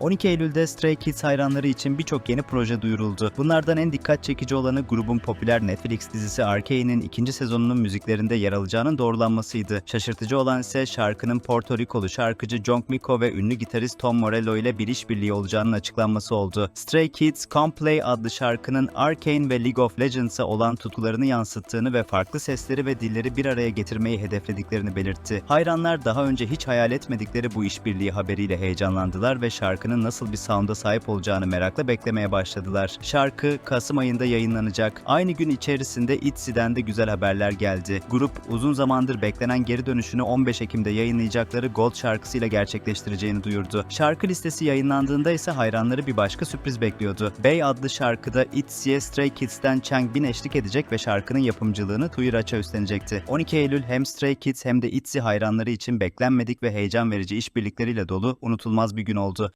12 Eylül'de Stray Kids hayranları için birçok yeni proje duyuruldu. Bunlardan en dikkat çekici olanı grubun popüler Netflix dizisi Arcane'in ikinci sezonunun müziklerinde yer alacağının doğrulanmasıydı. Şaşırtıcı olan ise şarkının Porto Rikolu şarkıcı John Miko ve ünlü gitarist Tom Morello ile bir işbirliği olacağının açıklanması oldu. Stray Kids, Come Play adlı şarkının Arcane ve League of Legends'a olan tutkularını yansıttığını ve farklı sesleri ve dilleri bir araya getirmeyi hedeflediklerini belirtti. Hayranlar daha önce hiç hayal etmedikleri bu işbirliği haberiyle heyecanlandılar ve şarkının nasıl bir sound'a sahip olacağını merakla beklemeye başladılar. Şarkı Kasım ayında yayınlanacak. Aynı gün içerisinde ITZY'den de güzel haberler geldi. Grup uzun zamandır beklenen geri dönüşünü 15 Ekim'de yayınlayacakları Gold şarkısıyla gerçekleştireceğini duyurdu. Şarkı listesi yayınlandığında ise hayranları bir başka sürpriz bekliyordu. Bey adlı şarkıda ITZY'ye Stray Kids'ten Chang Bin eşlik edecek ve şarkının yapımcılığını Tuyuraç'a üstlenecekti. 12 Eylül hem Stray Kids hem de ITZY hayranları için beklenmedik ve heyecan verici işbirlikleriyle dolu unutulmaz bir gün oldu.